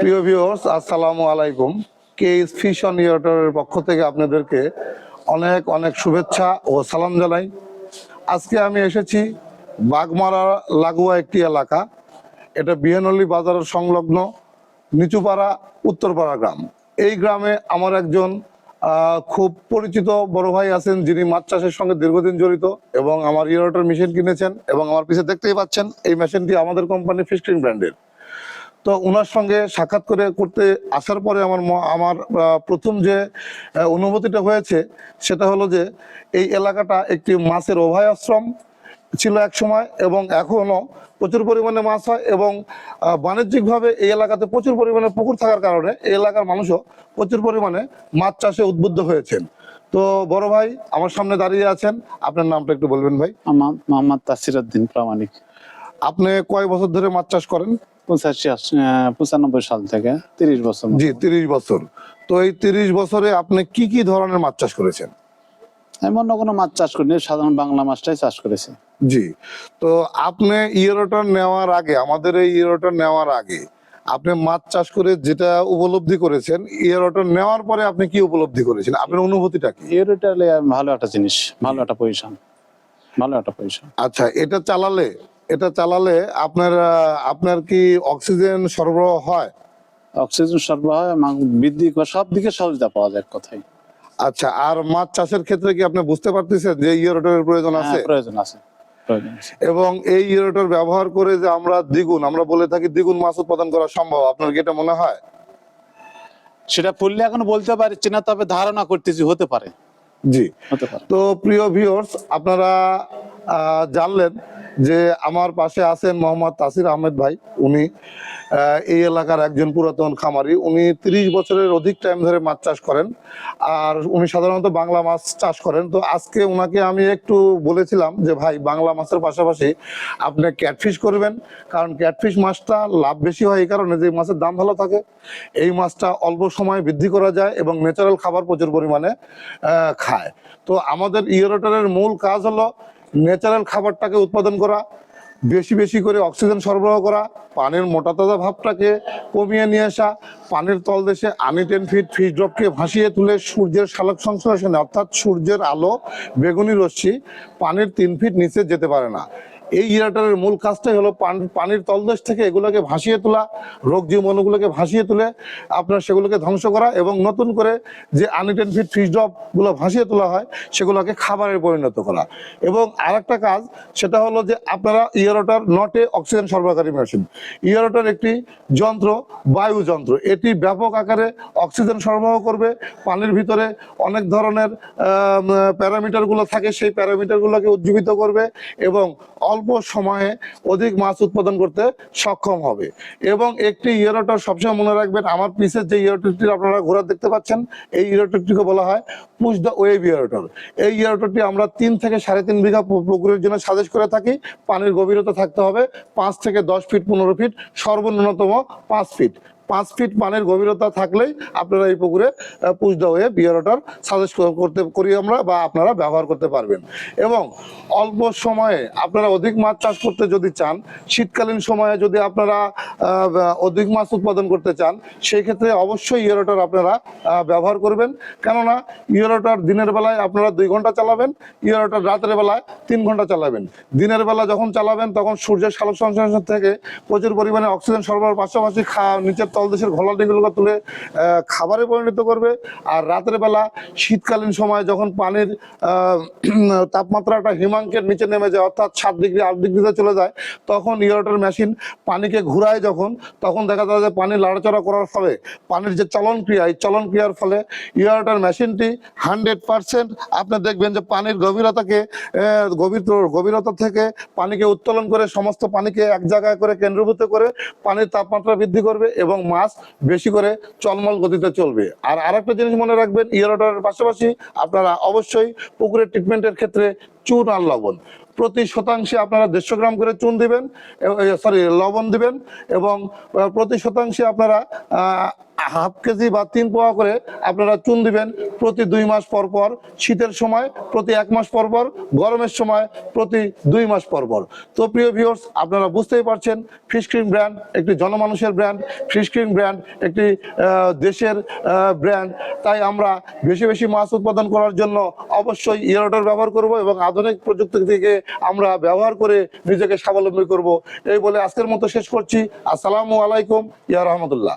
প্রিয় ভিউয়ার্স আসসালামু আলাইকুম। কেএস ফিশ অন ইয়ারটারের পক্ষ থেকে আপনাদেরকে অনেক অনেক শুভেচ্ছা ও সালাম জানাই। আজকে আমি এসেছি বাগমারা লাগোয়া একটি এলাকা। এটা বিহানলি বাজারের সংলগ্ন নিচুপাড়া, উত্তরপাড়া গ্রাম। এই গ্রামে আমার একজন খুব পরিচিত বড় ভাই আছেন যিনি মাছ চাষের সঙ্গে দীর্ঘদিন জড়িত এবং আমার ইয়েরটার মেশিন কিনেছেন এবং আমার পিছে দেখতেই পাচ্ছেন এই মেশিনটি আমাদের কোম্পানি ফিস্টিং ব্র্যান্ডের তো ওনার সঙ্গে সাক্ষাৎ করে করতে আসার পরে আমার আমার প্রথম যে অনুভূতিটা হয়েছে সেটা হলো যে এই এলাকাটা একটি মাছের অভয় আশ্রম ছিল এক সময় এবং এখনও প্রচুর পরিমাণে মাছ হয় এবং বাণিজ্যিকভাবে এই এলাকাতে প্রচুর পরিমাণে পুকুর থাকার কারণে এই এলাকার মানুষও প্রচুর পরিমাণে মাছ চাষে উদ্বুদ্ধ হয়েছেন। তো বড় ভাই আমার সামনে দাঁড়িয়ে আছেন। আপনার নামটা একটু বলবেন ভাই। আমার মোহাম্মদ তাসির উদ্দিন প্রামাণিক। আপনি কয় বছর ধরে মাছ চাষ করেন? পঁচাশি পঁচানব্বই সাল থেকে তিরিশ বছর জি তিরিশ বছর। তো এই তিরিশ বছরে আপনি কি কি ধরনের মাছ চাষ করেছেন? আমি অন্য কোনো মাছ চাষ করিনি সাধারণ বাংলা মাছটাই চাষ করেছি। জি তো আপনি ইয়েরোটার নেওয়ার আগে আমাদের এই ইয়েরোটার নেওয়ার আগে আপনি মাছ চাষ করে যেটা উপলব্ধি করেছেন ইয়েরোটার নেওয়ার পরে আপনি কি উপলব্ধি করেছেন? আপনার অনুভূতিটা কি? এটা ভালো একটা জিনিস ভালো একটা পজিশন ভালো একটা পজিশন। আচ্ছা এটা চালালে এটা চালালে আপনার আপনার কি অক্সিজেন সরবরাহ হয়? অক্সিজেন সরবরাহ এবং বৃদ্ধি সব দিকে সহযোগিতা পাওয়া যায় কথাই আচ্ছা আর মাছ চাষের ক্ষেত্রে কি আপনি বুঝতে পারতেছেন যে প্রয়োজন হ্যাঁ, আছে? প্রয়োজন আছে এবং এই ইয়েরোটার ব্যবহার করে যে আমরা দ্বিগুণ আমরা বলে থাকি দ্বিগুণ মাছ উৎপাদন করা সম্ভব আপনার কি এটা মনে হয়? সেটা পড়লে এখন বলতে পারছি না তবে ধারণা করতেছি হতে পারে। জি। হতে পারে। তো প্রিয় ভিউয়ার্স আপনারা জানলেন যে আমার পাশে আছেন মোহাম্মদ তাসির আহমেদ ভাই। উনি এই এলাকার একজন পুরাতন খামারি। উনি তিরিশ বছরের অধিক টাইম ধরে মাছ চাষ করেন। আর উনি সাধারণত বাংলা মাছ চাষ করেন। তো আজকে ওনাকে আমি একটু বলেছিলাম যে, ভাই, বাংলা মাছের পাশাপাশি আপনি ক্যাটফিশ করবেন। কারণ ক্যাটফিশ মাছটা লাভ বেশি হয় এই কারণে যে মাছের দাম ভালো থাকে। এই মাছটা অল্প সময়ে বৃদ্ধি করা যায় এবং ন্যাচারাল খাবার প্রচুর পরিমাণে খায়। তো আমাদের ইয়েরোটারের মূল কাজ হলো ন্যাচারাল খাবারটাকে উৎপাদন করা, বেশি বেশি করে অক্সিজেন সরবরাহ করা, পানের মোটা তাজা ভাবটাকে কমিয়ে নিয়ে আসা, পানির তলদেশে আনিটেন ফিট ফিস ড্রপকে ভাসিয়ে তুলে সূর্যের শালক সংশ্লেষণে, অর্থাৎ সূর্যের আলো, বেগুনি রশ্মি পানের তিন ফিট নিচে যেতে পারে না। এই ইরাটারের মূল কাজটাই হলো পান- পানির তলদেশ থেকে এগুলোকে ভাসিয়ে তোলা, রোগ জীবাণুগুলোকে ভাসিয়ে তুলে আপনার সেগুলোকে ধ্বংস করা এবং নতুন করে যে আনইটেন ফিট ফিশ ড্রপগুলো ভাসিয়ে তোলা হয়, সেগুলোকে খাবারে পরিণত করা। এবং আরেকটা কাজ, সেটা হলো যে আপনারা ইয়ারোটার নটে অক্সিজেন সরবরাহকারী মেশিন ইয়ারোটার একটি যন্ত্র, বায়ু যন্ত্র। এটি ব্যাপক আকারে অক্সিজেন সরবরাহ করবে। পানির ভিতরে অনেক ধরনের প্যারামিটারগুলো থাকে, সেই প্যারামিটার গুলোকে উজ্জীবিত করবে এবং অল্প সময়ে অধিক মাছ উৎপাদন করতে সক্ষম হবে। এবং একটি ইয়েরোটার সবসময় মনে রাখবেন, আমার পিসের যে ইয়েরোটারটি আপনারা ঘোরা দেখতে পাচ্ছেন, এই ইয়েরোটারটিকে বলা হয় পুশ দ্য ওয়েভ ইয়েরোটর এই ইয়েরোটরটি আমরা তিন থেকে সাড়ে তিন বিঘা পুকুরের জন্য সাজেস্ট করে থাকি, পানির গভীরতা থাকতে হবে পাঁচ থেকে দশ ফিট, পনেরো ফিট সর্বন্যূনতম পাঁচ ফিট। পাঁচ ফিট পানির গভীরতা থাকলেই আপনারা এই পুকুরে পুষ হয়ে বিয়ারটার সাজেস্ট করতে, করি আমরা বা আপনারা ব্যবহার করতে পারবেন। এবং অল্প সময়ে আপনারা অধিক মাছ চাষ করতে যদি চান, শীতকালীন সময়ে যদি আপনারা অধিক মাছ উৎপাদন করতে চান, সেই ক্ষেত্রে অবশ্যই ইয়েরোটার আপনারা ব্যবহার করবেন। কেননা ইয়েরোটার দিনের বেলায় আপনারা দুই ঘণ্টা চালাবেন ইয়েরোটার রাতের বেলায় তিন ঘণ্টা চালাবেন। দিনের বেলা যখন চালাবেন, তখন সূর্যের সালোক সংশ্লেষণ থেকে প্রচুর পরিমাণে অক্সিজেন সরবরাহ পাশাপাশি খা- নিচের তলদেশের ঘোলা ঘোলাটিগুলো তুলে খাবারে পরিণত করবে। আর রাতের বেলা শীতকালীন সময় যখন পানির তাপমাত্রাটা হিমাঙ্কের নিচে নেমে যায়, অর্থাৎ সাত ডিগ্রি, আট ডিগ্রিতে চলে যায়, তখন ইয়েরোটার মেশিন পানিকে ঘুরায় যখন, তখন দেখা যায় যে পানি লাড়াচড়া করার ফলে, পানির যে চলন ক্রিয়া এই চলন ক্রিয়ার ফলে ইয়েরোটার মেশিনটি হান্ড্রেড পার্সেন্ট আপনি দেখবেন যে পানির গভীরতাকে গভীর, গভীরতা থেকে পানিকে উত্তোলন করে, সমস্ত পানিকে এক জায়গায় করে কেন্দ্রভূত করে পানির তাপমাত্রা বৃদ্ধি করবে এবং মাছ বেশি করে চলমল গতিতে চলবে। আর আরেকটা জিনিস মনে রাখবেন ইয়েরোটারের পাশাপাশি আপনারা অবশ্যই পুকুরের ট্রিটমেন্টের ক্ষেত্রে চুন আর লবণ। প্রতি শতাংশে আপনারা দেড়শো গ্রাম করে চুন দিবেন সরি লবণ দিবেন এবং প্রতি শতাংশে আপনারা হাফ কেজি বা তিন পোয়া করে আপনারা চুন দিবেন। প্রতি দুই মাস পর পর, শীতের সময়, প্রতি এক মাস পর পর, গরমের সময়, প্রতি দুই মাস পর পর। তো প্রিয় ভিউয়ার্স আপনারা বুঝতেই পারছেন ফিশ ক্রিম ব্র্যান্ড একটি জনমানুষের ব্র্যান্ড ফিশ ক্রিম ব্র্যান্ড একটি দেশের ব্র্যান্ড তাই আমরা বেশি বেশি মাছ উৎপাদন করার জন্য অবশ্যই ইয়ারটার ব্যবহার করব এবং আধুনিক প্রযুক্তি থেকে আমরা ব্যবহার করে নিজেকে স্বাবলম্বী করব। এই বলে আজকের মতো শেষ করছি। আসসালামু আলাইকুম, ইয়া রহমতুল্লাহ।